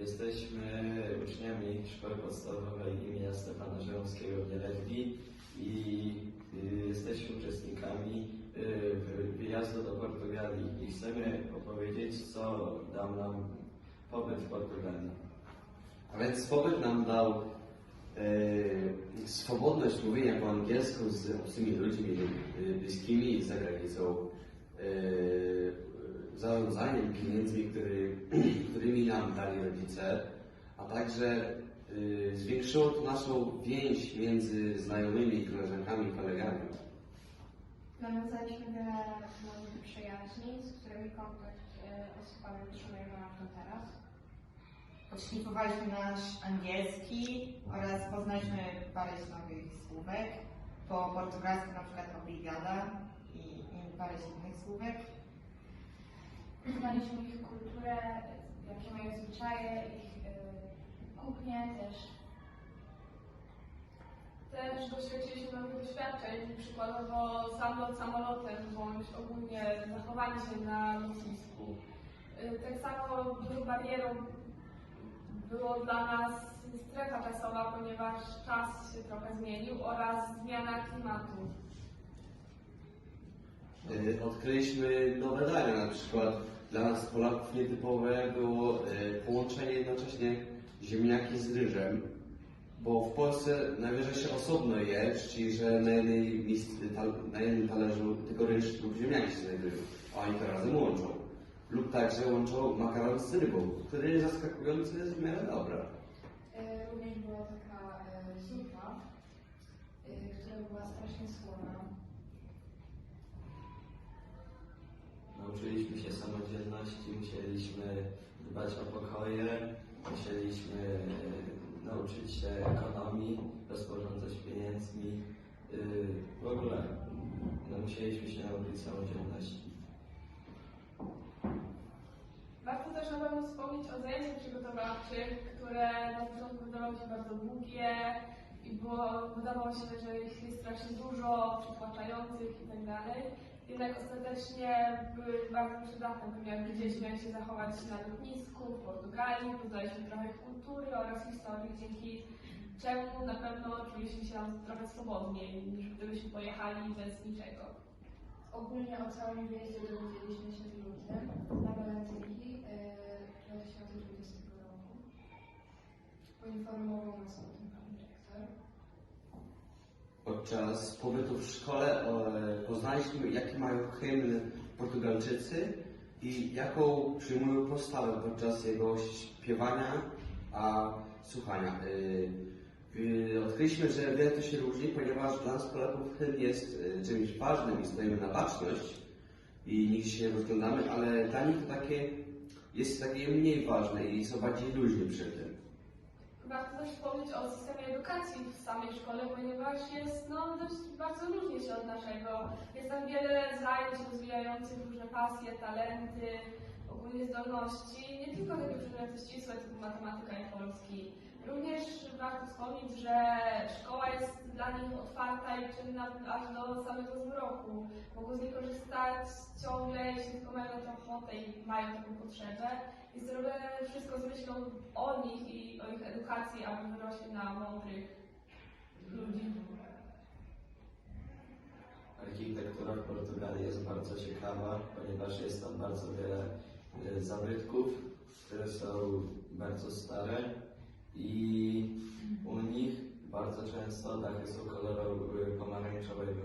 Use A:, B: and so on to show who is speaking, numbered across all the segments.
A: Jesteśmy uczniami Szkoły Podstawowej imienia Stefana Żeromskiego w Nieletwi i y, jesteśmy uczestnikami y, wy- wyjazdu do Portugalii i chcemy opowiedzieć, co dał nam pobyt w Portugalii.
B: A więc pobyt nam dał e, swobodność mówienia po angielsku z obcymi ludźmi bliskimi za granicą, e, zarządzaniem pieniędzmi, który, którymi nam dali rodzice, a także e, zwiększyło to naszą więź między znajomymi, koleżankami, kolegami.
C: Nawiązaliśmy wiele nowych przyjaźni, z którymi kontakt e, osobami utrzymujemy aż do teraz.
D: Odszlifowaliśmy nasz angielski oraz poznaliśmy parę nowych słówek. Po portugalsku na przykład obrigada i, i parę innych słówek.
C: Poznaliśmy ich kulturę, jakie mają zwyczaje, ich e, kuchnię też.
E: Też doświadczyliśmy nowych doświadczeń, przykładowo samolot samolotem, bądź ogólnie zachowanie się na lotnisku. Y, Tak samo dużą barierą było dla nas strefa czasowa, ponieważ czas się trochę zmienił oraz zmiana klimatu.
B: E, Odkryliśmy nowe dania, na przykład dla nas Polaków nietypowe było e, połączenie jednocześnie ziemniaki z ryżem, bo w Polsce najwyżej się osobno je, czyli że na, jednej na jednym talerzu tylko ryż lub ziemniaki się znajdują, a oni to razem łączą. Lub także łączą makaron z rybą, który jest zaskakujący jest w miarę dobra.
C: E, Również była taka e, zupa, e, która była strasznie słona.
A: Samodzielności, musieliśmy dbać o pokoje, musieliśmy e, nauczyć się ekonomii, rozporządzać pieniędzmi. y, W ogóle no, musieliśmy się nauczyć samodzielności.
E: Warto też na pewno wspomnieć o zajęciach przygotowawczych, które na początku wydawały się bardzo długie i było, wydawało się, że ich jest strasznie dużo, przytłaczających i tak. Jednak ostatecznie były bardzo przydatne, ponieważ wiedzieliśmy, jak się zachować na lotnisku w Portugalii, poznaliśmy trochę kultury oraz historii, dzięki czemu na pewno czuliśmy się trochę swobodniej, niż gdybyśmy pojechali bez niczego.
C: Ogólnie o całym wyjeździe dowiedzieliśmy się w lutym na walentynki e, 2020 roku. Poinformował nas o tym.
B: Podczas pobytu w szkole e, poznaliśmy, jaki mają hymn Portugalczycy i jaką przyjmują postawę podczas jego śpiewania, a słuchania. E, e, Odkryliśmy, że wiele to się różni, ponieważ dla nas Polaków hymn jest czymś ważnym i stoimy na baczność i nigdzie się nie rozglądamy, ale dla nich to takie jest takie mniej ważne i są bardziej luźni przy tym.
E: Warto też wspomnieć o systemie edukacji w samej szkole, ponieważ jest no, dość bardzo różni się od naszego. Jest tam wiele zajęć rozwijających różne pasje, talenty, ogólnie zdolności, nie tylko takie przedmioty ścisłe typu matematyka i polski. Również warto wspomnieć, że szkoła jest dla nich otwarta i czynna aż do samego zmroku. Mogą z niej korzystać ciągle, jeśli tylko mają na to ochotę i mają taką potrzebę. Jest zrobione wszystko z myślą o nich i o ich edukacji, aby wyrośli na mądrych ludzi.
A: Architektura w Portugalii jest bardzo ciekawa, ponieważ jest tam bardzo wiele e, zabytków, które są bardzo stare i u nich bardzo często dachy są koloru e, pomarańczowego.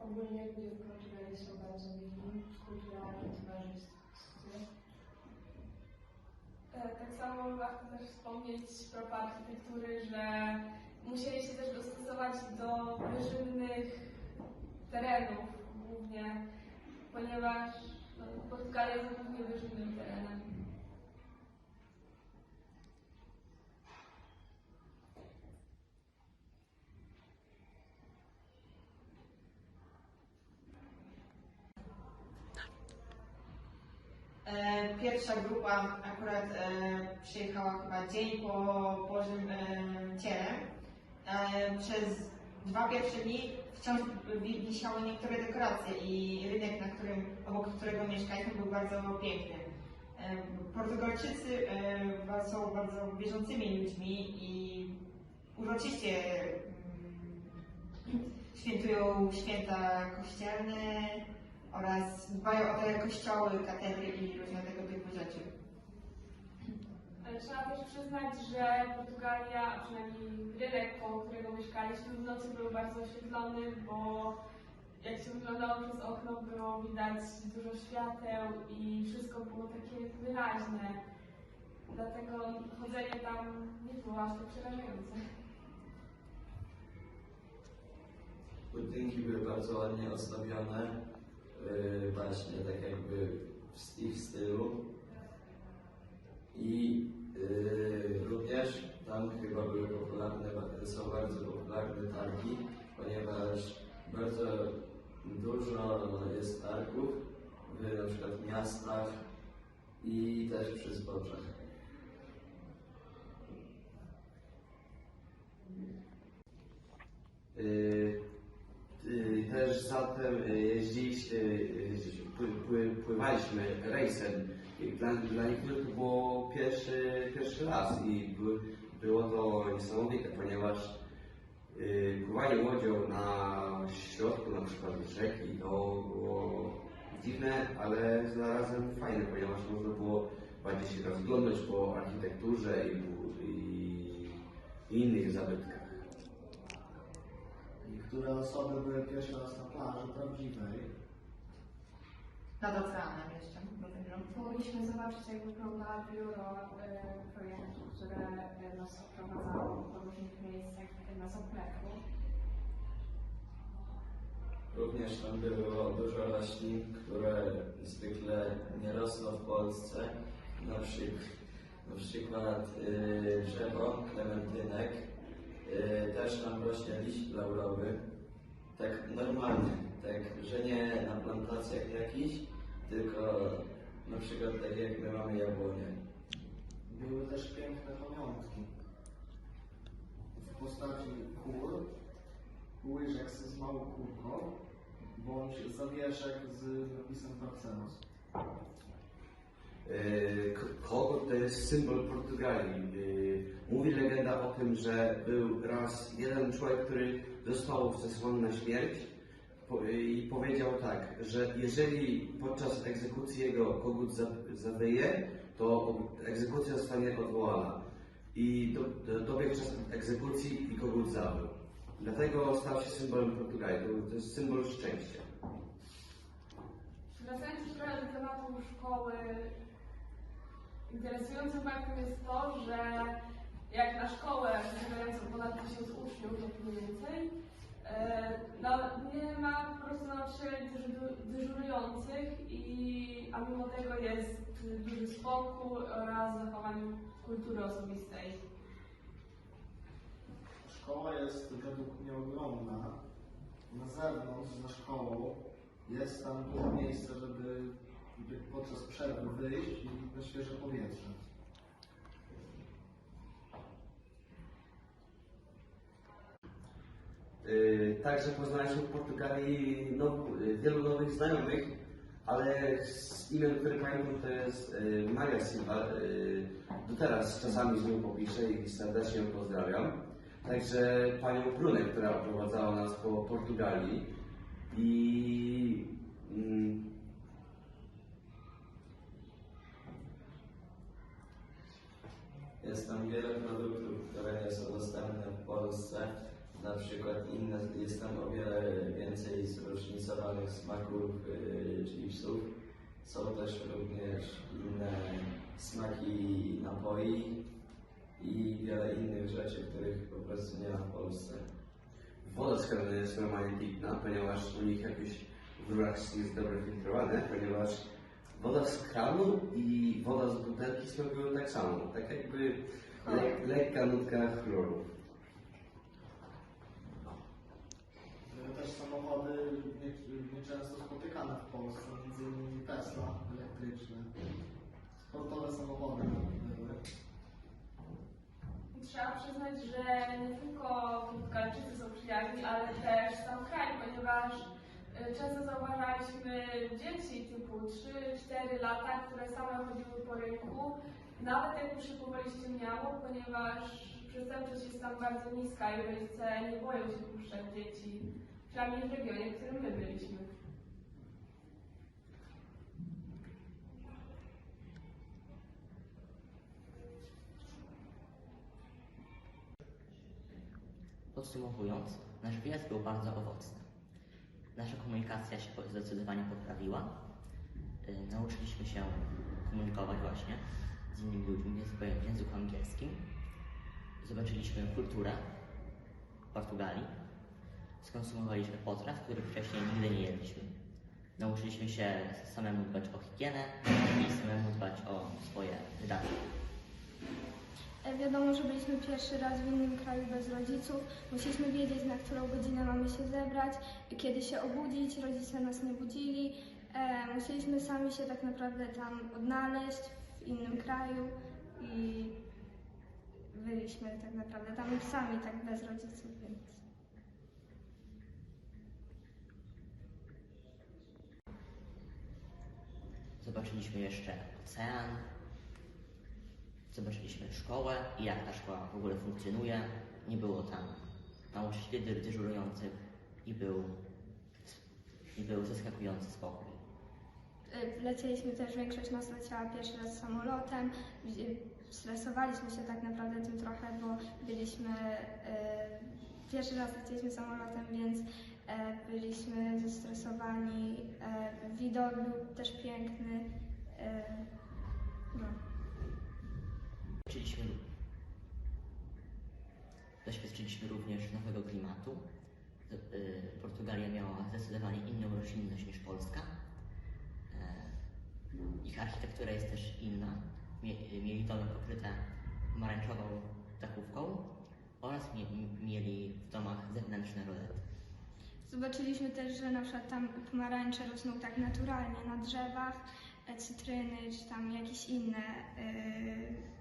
C: Ogólnie ludzie w Portugalii są bardzo mili, kulturalni, towarzyscy.
E: E, Tak samo warto też wspomnieć propos architektury, że musieli się też dostosować do wyżynnych terenów głównie, ponieważ no, Portugalia jest głównie wyżynnym terenem.
D: E, Pierwsza grupa akurat e, przyjechała chyba dzień po Bożym e, Ciele. E, Przez dwa pierwsze dni wciąż wi- wisiały niektóre dekoracje i rynek, na którym, obok którego mieszkaliśmy, był bardzo piękny. E, Portugalczycy e, są bardzo wierzącymi ludźmi i uroczyście mm, świętują święta kościelne oraz dbają o te kościoły, katedry i różne tego typu rzeczy.
E: Ale Trzeba też przyznać, że Portugalia, a przynajmniej rynek, koło którego mieszkaliśmy, w nocy był bardzo oświetlony, bo jak się wyglądało przez okno, było widać dużo świateł i wszystko było takie wyraźne. Dlatego chodzenie tam nie było aż tak przerażające.
A: Budynki były bardzo ładnie ozdobione, yy, właśnie tak jakby w ich stylu. I yy, również tam chyba były popularne, są bardzo popularne targi, ponieważ bardzo dużo jest targów w na przykład miastach i też przy zboczach.
B: Y, Też zatem y, jeździliśmy, y, pły- pły- pływaliśmy rejsem. Dla, dla niektórych to było pierwszy, pierwszy raz i by, było to niesamowite, ponieważ y, pływanie łodzią na środku na przykład rzeki to było dziwne, ale zarazem fajne, ponieważ można było bardziej się rozglądać po architekturze i, i, i innych zabytkach.
F: Niektóre osoby były pierwszy raz na plaży prawdziwej.
D: Nad oceanem jeszcze, tego.
C: Mogliśmy zobaczyć, jak wygląda biuro e, projektu, które e, nas oprowadzało po różnych miejscach na Zapleku.
A: Również tam było dużo roślin, które zwykle nie rosną w Polsce. Na przykład, na przykład y, drzewo klementynek. Y, też tam rośnie liść laurowy. Tak normalnie, tak, że nie na plantacjach jakichś, tylko na przykład tak jak my mamy jabłonie.
F: Były też piękne pamiątki w postaci kur, łyżek z małą kurką, bądź zawieszek z napisem Barcelos.
B: E, Kogut to jest symbol Portugalii. E, Mówi legenda o tym, że był raz jeden człowiek, który został zesłany na śmierć i powiedział tak, że jeżeli podczas egzekucji jego kogut za- zawyje, to egzekucja zostanie odwołana. I do, do, dobiegł czas egzekucji i kogut zawył. Dlatego stał się symbolem Portugalii. To, jest symbol szczęścia.
E: Wracając do tematu szkoły, interesującym faktem jest to, że jak na szkołę zbierającą ponad tysiąc uczniów, jak mniej więcej, e, no, nie ma po prostu nauczycieli dyżu- dyżurujących, i, a mimo tego jest duży spokój oraz zachowanie kultury osobistej.
F: Szkoła jest według mnie ogromna. Na zewnątrz, za szkołą, jest tam dużo miejsca, żeby podczas przerwy wyjść i na świeże powietrze.
B: Yy, Także poznaliśmy w Portugalii now, yy, wielu nowych znajomych, ale z imion, które pamiętam, to jest yy, Maria Silva. Do teraz czasami z nią popiszę i serdecznie ją pozdrawiam. Także panią Brunę, która oprowadzała nas po Portugalii. I mm,
A: Jest tam wiele produktów, które nie są dostępne w Polsce. Na przykład inne, jest tam o wiele więcej zróżnicowanych smaków yy, chipsów. Są też również inne smaki napoi i wiele innych rzeczy, których po prostu nie ma w Polsce.
B: woda z kranu jest normalnie pitna, ponieważ u nich jakieś w rurach jest dobrze filtrowane, ponieważ woda z kranu i woda z butelki smakują tak samo. Tak jakby le, lekka nutka chloru.
F: Były też samochody nie- nieczęsto spotykane w Polsce, między innymi Tesla elektryczne. Sportowe samochody były.
E: Trzeba przyznać, że nie tylko Portugalczycy są przyjaźni, ale też sam kraj, ponieważ często zauważaliśmy dzieci typu 3-4 lata, które same chodziły po rynku, nawet jak już się powoli ściemniało, ponieważ przestępczość jest tam bardzo niska i rodzice nie boją się puszczać dzieci, przynajmniej w regionie, w którym my byliśmy.
G: Podsumowując, nasz wyjazd był bardzo owocny. Nasza komunikacja się zdecydowanie poprawiła. Y, Nauczyliśmy się komunikować właśnie z innymi ludźmi w języku angielskim. Zobaczyliśmy kulturę Portugalii. Skonsumowaliśmy potraw, których wcześniej nigdy nie jedliśmy. Nauczyliśmy się samemu dbać o higienę i samemu dbać o swoje wydatki.
C: E, Wiadomo, że byliśmy pierwszy raz w innym kraju bez rodziców. Musieliśmy wiedzieć, na którą godzinę mamy się zebrać, kiedy się obudzić. Rodzice nas nie budzili. E, musieliśmy sami się tak naprawdę tam odnaleźć w innym kraju i byliśmy tak naprawdę tam sami, tak bez rodziców, więc.
G: Zobaczyliśmy jeszcze ocean, zobaczyliśmy szkołę i jak ta szkoła w ogóle funkcjonuje. Nie było tam nauczycieli dy- dyżurujących i był, i był zaskakujący spokój.
C: E, Lecieliśmy też, większość nas leciała pierwszy raz samolotem. Stresowaliśmy się tak naprawdę tym trochę, bo byliśmy, e, pierwszy raz lecieliśmy samolotem, więc e, byliśmy zestresowani. E, widok był też piękny. No.
G: Doświadczyliśmy, doświadczyliśmy również nowego klimatu. Y, Portugalia miała zdecydowanie inną roślinność niż Polska. E, Ich architektura jest też inna. Mie- Mieli domy pokryte pomarańczową dachówką oraz mie- mieli w domach zewnętrzne rolety.
C: Zobaczyliśmy też, że na przykład tam pomarańcze rosną tak naturalnie na drzewach, e, cytryny czy tam jakieś inne, e,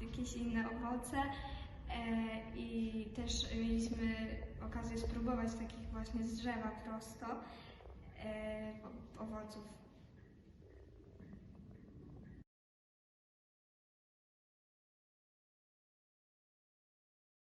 C: jakieś inne owoce. E, I też mieliśmy okazję spróbować takich właśnie z drzewa prosto e, owoców